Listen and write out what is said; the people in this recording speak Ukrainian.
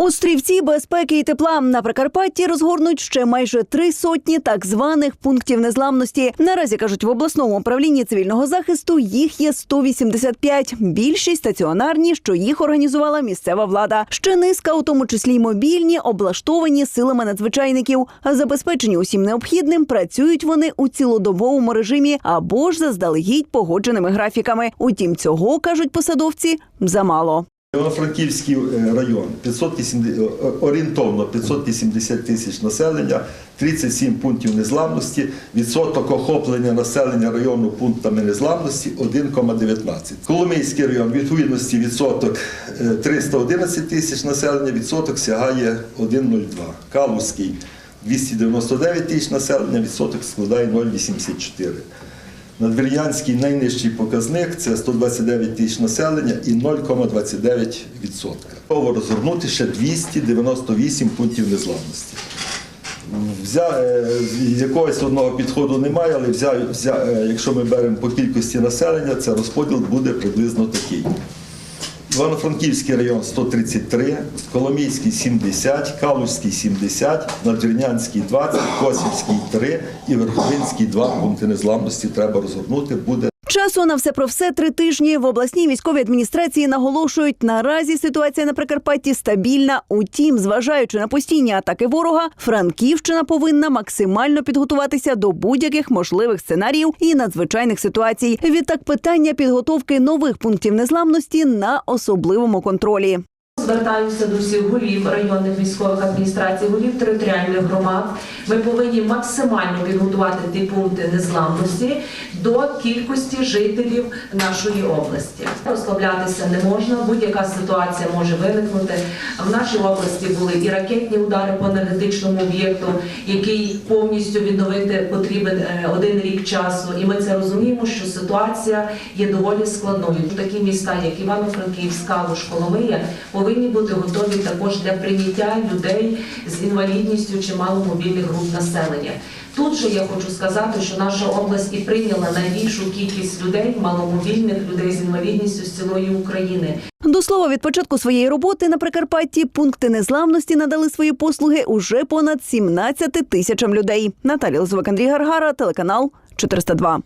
Острівці безпеки і тепла на Прикарпатті розгорнуть ще майже три сотні так званих пунктів незламності. Наразі кажуть в обласному управлінні цивільного захисту їх є 185. Більшість стаціонарні, що їх організувала місцева влада. Ще низка, у тому числі й мобільні, облаштовані силами надзвичайників. Забезпечені усім необхідним працюють вони у цілодобовому режимі або ж заздалегідь погодженими графіками. Утім, цього кажуть посадовці замало. Івано-Франківський е, район 580, е, орієнтовно 580 тисяч населення, 37 пунктів незламності, відсоток охоплення населення району пунктами незламності 1,19. Коломийський район відповідності відсоток е, 311 тисяч населення, відсоток сягає 1,02. Калузький 299 тисяч населення, відсоток складає 0,84. Надвір'янський найнижчий показник це 129 тисяч населення і 0,29%. Готово розгорнути ще 298 пунктів незламності. Взя, е, якогось одного підходу немає, але взя, взя, е, якщо ми беремо по кількості населення, це розподіл буде приблизно такий. Івано-Франківський район 133, Коломійський 70, Калузький 70, Надвірнянський 20, Косівський 3 і Верховинський 2 пункти незламності треба розгорнути. Буде Часу на все про все три тижні в обласній військовій адміністрації наголошують, наразі ситуація на Прикарпатті стабільна. Утім, зважаючи на постійні атаки ворога, Франківщина повинна максимально підготуватися до будь-яких можливих сценаріїв і надзвичайних ситуацій. Відтак питання підготовки нових пунктів незламності на особливому контролі. Звертаюся до всіх голів районних військових адміністрацій, голів територіальних громад. Ми повинні максимально підготувати ті пункти незламності до кількості жителів нашої області. Розслаблятися не можна, будь-яка ситуація може виникнути. В нашій області були і ракетні удари по енергетичному об'єкту, який повністю відновити потрібен е, один рік часу. І ми це розуміємо, що ситуація є доволі складною. Такі міста, як Івано-Франківськ, Калуш, Коломия, повинні бути готові також для прийняття людей з інвалідністю чи маломобільних груп населення. Тут же я хочу сказати, що наша область і прийняла найбільшу кількість людей, маломобільних людей з інвалідністю з цілої України. До слова, від початку своєї роботи на Прикарпатті пункти незламності надали свої послуги уже понад 17 тисячам людей. Наталія Лозовик, Андрій Гаргара, телеканал 402.